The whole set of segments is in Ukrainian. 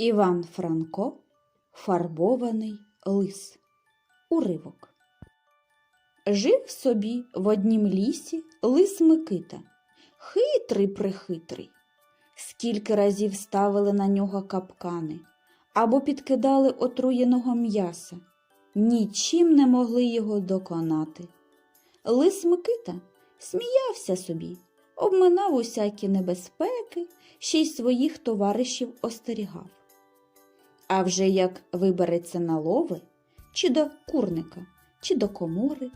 Іван Франко Фарбований лис. Уривок. Жив собі в однім лісі лис Микита. Хитрий прихитрий. Скільки разів ставили на нього капкани або підкидали отруєного м'яса. Нічим не могли його доконати. Лис Микита сміявся собі, обминав усякі небезпеки, ще й своїх товаришів остерігав. А вже як вибереться на лови, чи до курника, чи до комори,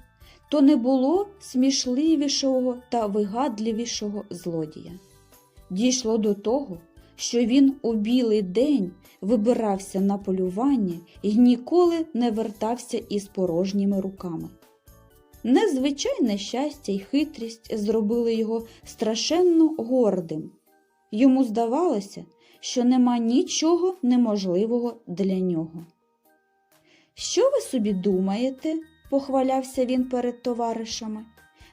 то не було смішливішого та вигадливішого злодія. Дійшло до того, що він у білий день вибирався на полювання і ніколи не вертався із порожніми руками. Незвичайне щастя й хитрість зробили його страшенно гордим. Йому здавалося, що нема нічого неможливого для нього. Що ви собі думаєте? похвалявся він перед товаришами.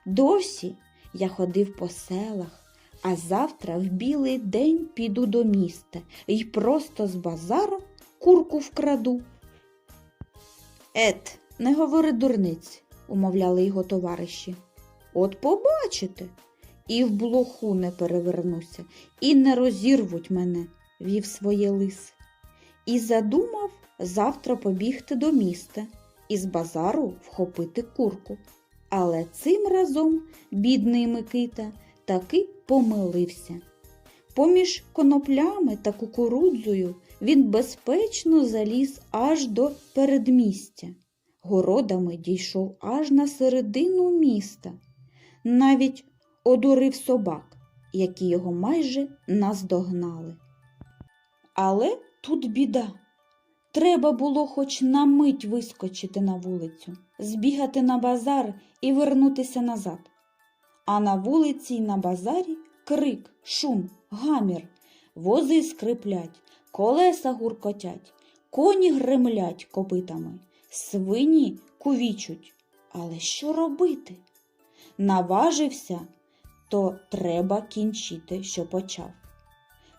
Досі я ходив по селах, а завтра в білий день піду до міста і просто з базару курку вкраду. Ет, не говори дурниць, умовляли його товариші. От побачите, і в блоху не перевернуся, і не розірвуть мене, вів своє лис. І задумав завтра побігти до міста і з базару вхопити курку. Але цим разом бідний Микита таки помилився. Поміж коноплями та кукурудзою він безпечно заліз аж до передмістя. Городами дійшов аж на середину міста. Навіть одурив собак, які його майже наздогнали. Але тут біда. Треба було хоч на мить вискочити на вулицю, збігати на базар і вернутися назад. А на вулиці й на базарі крик, шум, гамір, вози скриплять, колеса гуркотять, коні гремлять копитами, свині кувічуть. Але що робити? Наважився, то треба кінчити, що почав.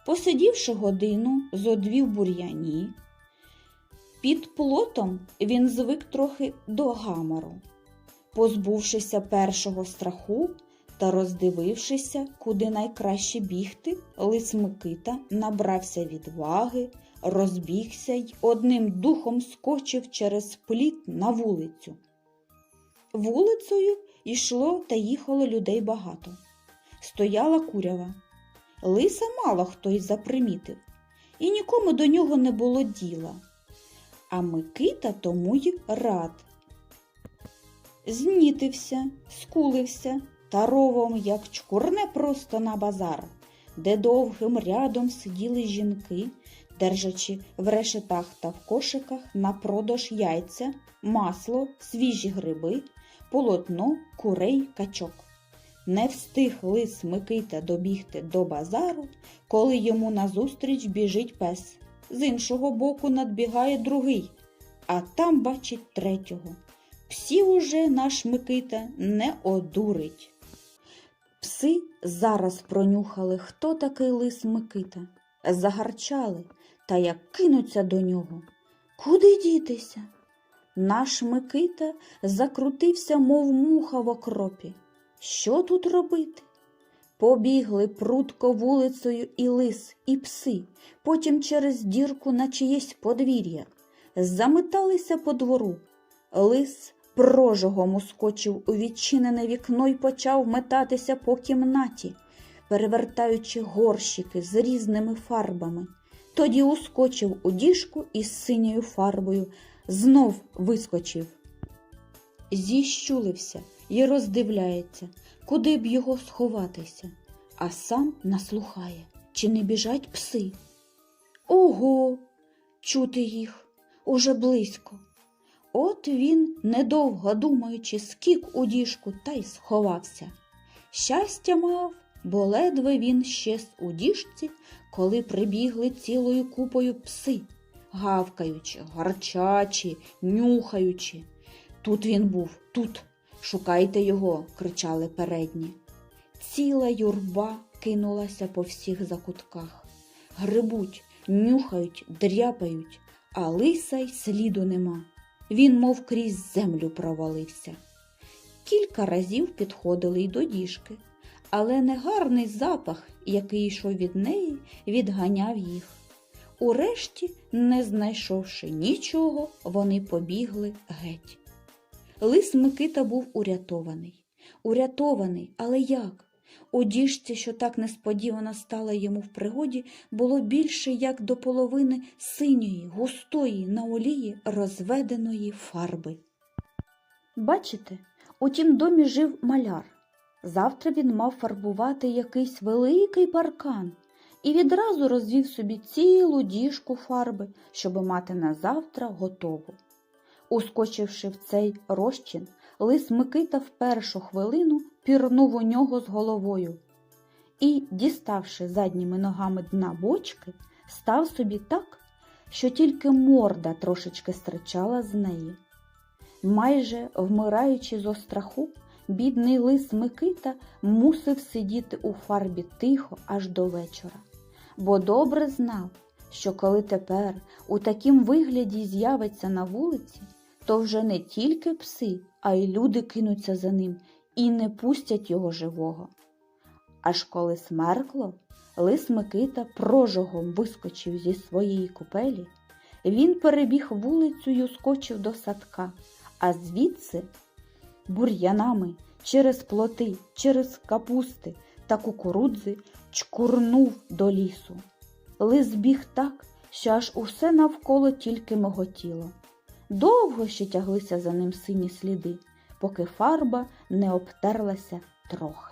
Посидівши годину, зодвів бур'яні. Під плотом він звик трохи до гамору. Позбувшися першого страху та роздивившися, куди найкраще бігти, лис Микита набрався відваги, розбігся й одним духом скочив через пліт на вулицю. Вулицею йшло та їхало людей багато. Стояла курява. Лиса мало хто й запримітив, і нікому до нього не було діла. А Микита тому й рад. Знітився, скулився та ровом, як чкурне просто на базар, де довгим рядом сиділи жінки, держачи в решетах та в кошиках на продаж яйця, масло, свіжі гриби, полотно, курей, качок. Не встиг лис Микита добігти до базару, коли йому назустріч біжить пес. З іншого боку надбігає другий, а там бачить третього. Псів уже наш Микита не одурить. Пси зараз пронюхали, хто такий лис Микита, загарчали та як кинуться до нього. Куди дітися? Наш Микита закрутився, мов муха в окропі. Що тут робити? Побігли прутко вулицею і лис, і пси, потім через дірку на чиєсь подвір'я. Заметалися по двору. Лис прожогом ускочив у відчинене вікно й почав метатися по кімнаті, перевертаючи горщики з різними фарбами. Тоді ускочив у діжку із синьою фарбою, знов вискочив. Зіщулився і роздивляється, куди б його сховатися, а сам наслухає, чи не біжать пси. Ого, чути їх уже близько. От він, недовго думаючи, скік у діжку та й сховався. Щастя мав, бо ледве він щез у діжці, коли прибігли цілою купою пси, гавкаючи, гарчачі, нюхаючи. Тут він був, тут. Шукайте його, кричали передні. Ціла юрба кинулася по всіх закутках. Грибуть, нюхають, дряпають, а лиса й сліду нема. Він мов крізь землю провалився. Кілька разів підходили й до діжки, але негарний запах, який йшов від неї, відганяв їх. Урешті, не знайшовши нічого, вони побігли геть. Лис Микита був урятований. Урятований, але як? У діжці, що так несподівано стала йому в пригоді, було більше як до половини синьої, густої на олії розведеної фарби. Бачите, у тім домі жив маляр. Завтра він мав фарбувати якийсь великий паркан і відразу розвів собі цілу діжку фарби, щоби мати на завтра готову. Ускочивши в цей розчин, лис Микита в першу хвилину пірнув у нього з головою і, діставши задніми ногами дна бочки, став собі так, що тільки морда трошечки стирчала з неї. Майже вмираючи зо страху, бідний лис Микита мусив сидіти у фарбі тихо аж до вечора, бо добре знав, що коли тепер у такім вигляді з'явиться на вулиці, то вже не тільки пси, а й люди кинуться за ним і не пустять його живого. Аж коли смеркло, лис Микита прожогом вискочив зі своєї купелі, він перебіг вулицю й ускочив до садка, а звідси бур'янами через плоти, через капусти та кукурудзи чкурнув до лісу. Лис біг так, що аж усе навколо тільки миготіло. Довго ще тяглися за ним сині сліди, поки фарба не обтерлася трохи.